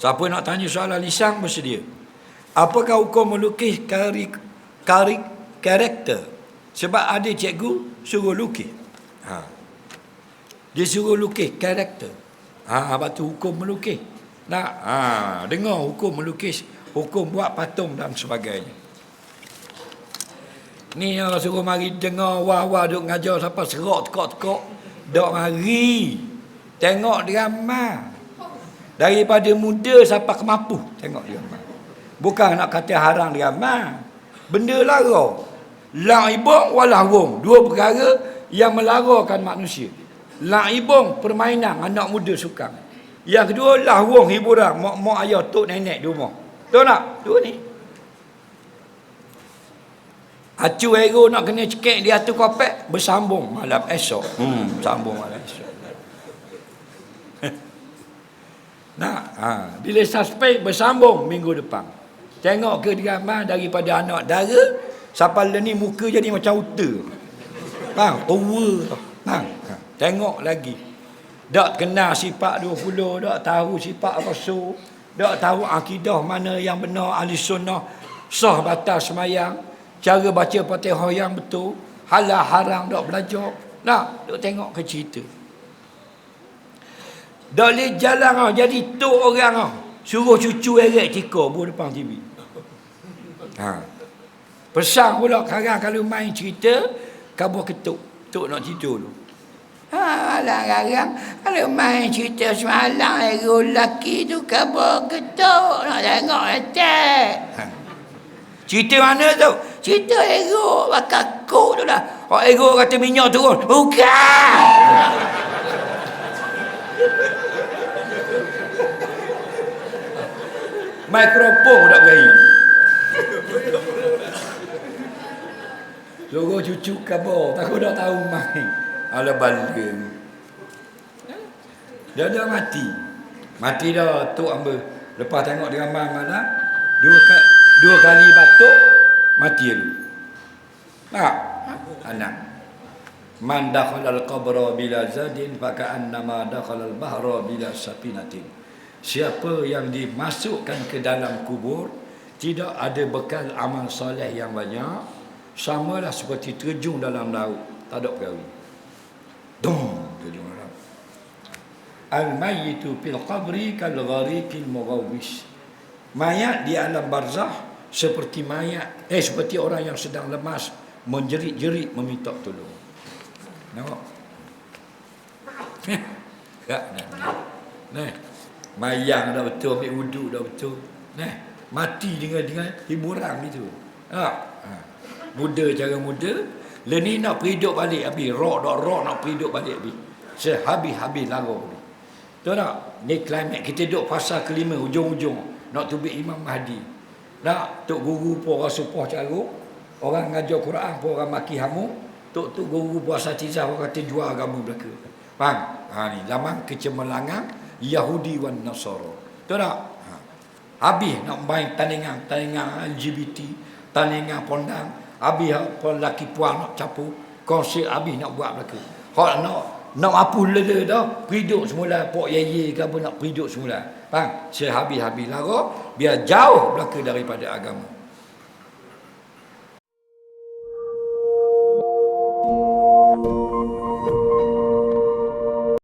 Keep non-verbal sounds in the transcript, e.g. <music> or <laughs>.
Siapa nak tanya soalan lisan bersedia. Apakah hukum melukis kari, kari karakter? Sebab ada cikgu suruh lukis. Ha. Dia suruh lukis karakter. Ha, apa tu hukum melukis? Nak ha, dengar hukum melukis, hukum buat patung dan sebagainya. Ni orang suruh mari dengar wah-wah duk ngajar siapa serak tekak-tekak. Dok mari. Tengok drama. Daripada muda sampai kemampu tengok drama. Bukan nak kata haram drama. Benda lara. La'ibong walahwong. Dua perkara yang melarakan manusia. La'ibong permainan anak muda suka. Yang kedua lahwong hiburan. Mak-mak ayah tok nenek di rumah. Tahu tak? Dua ni. Acu ego nak kena cekik di atas kopek bersambung malam esok. Hmm, sambung malam esok. Nah, ha, bila suspek bersambung minggu depan. Tengok ke drama daripada anak dara sampai ni muka jadi macam uta. Bang, tua. Ha, tengok lagi. Tak kenal sifat 20, tak tahu sifat rasul, tak tahu akidah mana yang benar ahli sunnah, sah batas semayang, cara baca Fatihah yang betul, halal haram dak belajar. Nak duk tengok ke cerita. Dak boleh jalan ah jadi tok orang ah. Suruh cucu erek tika bu depan TV. Ha. Pesan pula sekarang kalau main cerita kabur ketuk. Tok nak tidur dulu. Ha, larang kalau main cerita semalam ego lelaki tu kabur ketuk nak tengok atas. Ha. Cerita mana tu? Cerita ego bakal kok tu dah. Orang ego kata minyak turun. Bukan. Mikrofon dah berani. Logo cucu kabar, takut dah tahu main. Ala balik. Dia dah mati. Mati dah tu amba. Lepas tengok dia mana dua kali dua kali batuk mati dulu. Tak? Anak. Man dakhala al-qabra bila zadin fa ka'annama dakhala al-bahra bila sapinatin. Siapa yang dimasukkan ke dalam kubur tidak ada bekal amal soleh yang banyak samalah seperti terjun dalam laut tak ada perkara. Dum terjun dalam. Al-mayyitu fil qabri kal ghariqil mughawwis. Mayat di alam barzah seperti mayat eh seperti orang yang sedang lemas menjerit-jerit meminta tolong. Nampak? Tak <laughs> nah. Nah. Mayang dah betul ambil wuduk dah betul. Nah, mati dengan dengan hiburan itu. Ha. ha. Muda cara muda, leni nak perhidup balik habis, rock dok rock nak perhidup balik habis. Sehabis-habis lagu ni. Tahu tak? Ni klimak kita duduk fasa kelima hujung-hujung nak tubik Imam Mahdi. Nak tok guru pun orang supah cara, orang ngajar Quran pun orang maki hamu, tok tok guru puasa tizah orang kata jual agama belaka. Faham? Ha ni zaman kecemerlangan Yahudi wan Nasara. Tahu tak? Ha. Habis nak main tandingan, tandingan LGBT, tandingan pondang, habis pun laki puan nak capu, konsert habis nak buat belaka. Hak nak nak apa lele dah, priduk semula pok ye ke apa nak priduk semula. Faham? Sehabis-habis lara biar jauh belaka daripada agama.